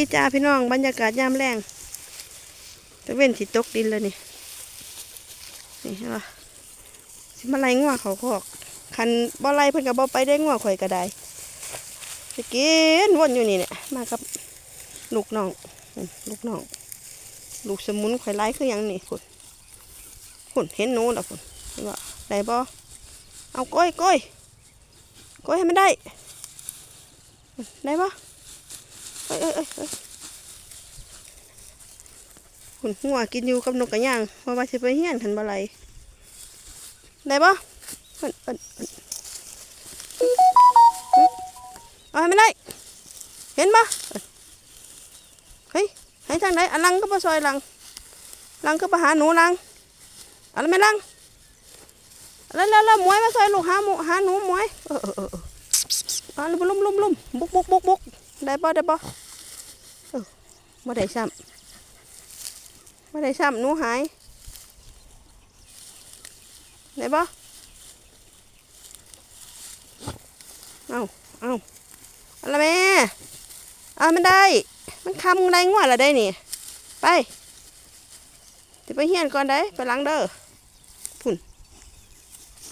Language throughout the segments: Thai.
พี่จ้าพี่น้องบรรยากาศยามแรงตะเว้นสิตกดินแล้วนี่ นี่เห็นปะสิมาไล่งัวเขาคอก คันบ่ไล่เพิ่นก็บ่ไปได้งัวข่อยก็ได้จะกินวนอยู่นี่เนี่ยมากับลูกน้องลูกน้อง ลูกสมุนข่อยไล่คือยังนี่คุณคุณเห็นหนูแล้วคุณเห็นว่าได้บ่เอาก้อยก้อยก้อยให้มันได้ ได้บ่ เอ้ยเอ้ยเอ้ยหุ่นหัวกินอยู่กับนกกระย่างว่าว่าสิไปเฮียนขันบะไรได้ปะเอิ้นอิ้นอิ้นเอาให้ไมันได้ เห็นปะเฮ้ยให้ทางไหนอันลังก็มาซอยลังลังก็มาหาหนูลังอะไรไม่ลังแล้วแล้วแล้วมวยมาซอยลูกหาหมูหาหนูมวยเออเออเออเอาลุ่มลุ่มลุ่มลุ่มบุกบุกบุกบุกได้บ่ได้บ่เออ บ่ได้ซ้ำบ่ได้ซ้ำหนูหายได้บ่เอาเอาอะไรแม่เอามันได้ มันคำอะไรง่วละได้นี่ ไปจะไปเฮียนก่อนได้ไปล้างเด้อพุ่น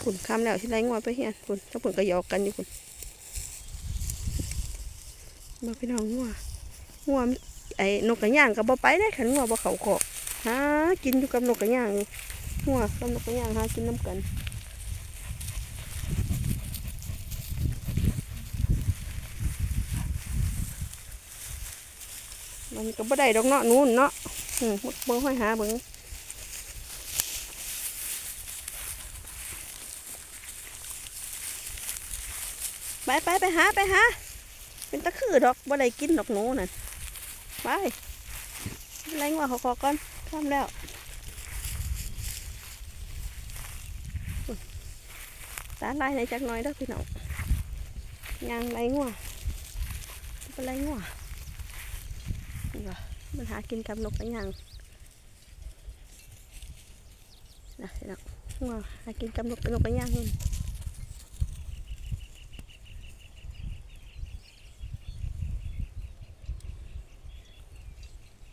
พุ่นคำแล้วที่ไรง่วไปเฮียนพุ่นถ้าพุ่นก็หยอกกันอยู่พุ่นมาพี่น้องงัวงัว ไอ้นกกระย่างกับบ่ไปได้ขันงัวบ่เขาขอกหากินอยู่กับนกกระย่างงัวกับนกกระย่างหากินน้ำกันมันก็บ่ได้ดอกเนาะนู่นเนาะอืมเบิ่งห้อยหาเบิ่งไปไปไปหาไปหาเป็นตะคือดอกบ่ได้กินดอกหนูนั่น ไปไล่งัวเขาขอก่อนทำแล้วตาไลายในจักน่อยเด้อพี่น้องยางไล่งัวไปไล่งัวนี่ว่ะมันหากินกับนกกระยางนะพี่น้องงัวหากินกับนกนกกระยางนี่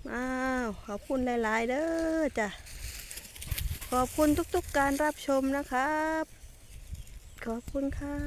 อ้าวขอบคุณหลาย ๆ เด้อจ้ะขอบคุณทุกๆการรับชมนะครับ ขอบคุณค่ะ